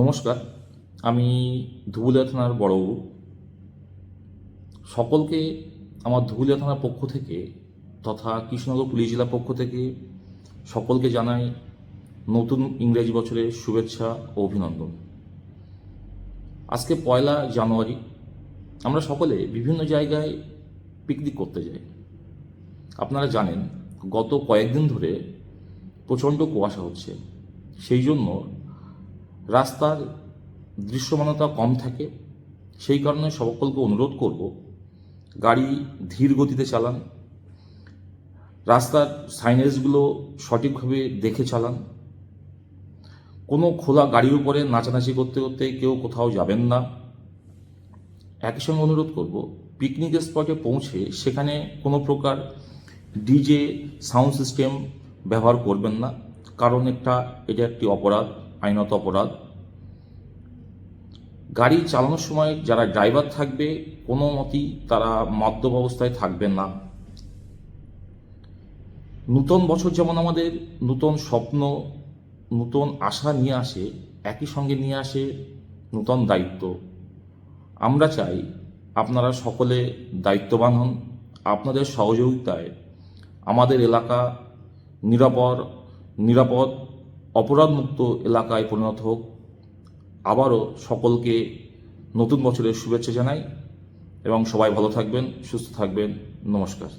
নমস্কার, আমি ধুবুলিয়া থানার বড়বাবু। সকলকে আমার ধুবুলিয়া থানার পক্ষ থেকে তথা কৃষ্ণনগর পুলিশ জেলার পক্ষ থেকে সকলকে জানাই নতুন ইংরেজি বছরের শুভেচ্ছা ও অভিনন্দন। আজকে পয়লা জানুয়ারি, আমরা সকলে বিভিন্ন জায়গায় পিকনিক করতে যাই। আপনারা জানেন, গত কয়েকদিন ধরে প্রচণ্ড কুয়াশা হচ্ছে। সেই জন্য রাস্তার দৃশ্যমানতা কম থাকে, সেই কারণে সকলকে অনুরোধ করব, গাড়ি ধীর গতিতে চালান, রাস্তার সাইনেজগুলো সঠিকভাবে দেখে চালান। কোনো খোলা গাড়ির উপরে নাচানাচি করতে করতে কেউ কোথাও যাবেন না। একই সঙ্গে অনুরোধ করব পিকনিক স্পটে পৌঁছে সেখানে কোনো প্রকার ডিজে সাউন্ড সিস্টেম ব্যবহার করবেন না, কারণ একটা, এটা একটি অপরাধ। আইনত অপরাধ। গাড়ি চালানোর সময় যারা ড্রাইভার থাকবে, কোনো মতেই তারা মদ্যপ অবস্থায় থাকবেন না। নূতন বছর যেমন আমাদের নূতন স্বপ্ন, নূতন আশা নিয়ে আসে, একই সঙ্গে নিয়ে আসে নূতন দায়িত্ব। আমরা চাই আপনারা সকলে দায়িত্ববান হন, আপনাদের সহযোগিতায় আমাদের এলাকা নিরাপদ নিরাপদ অপরাধমুক্ত এলাকায় পরিণত হোক। আবারও সকলকে নতুন বছরের শুভেচ্ছা জানাই এবং সবাই ভালো থাকবেন, সুস্থ থাকবেন। নমস্কার।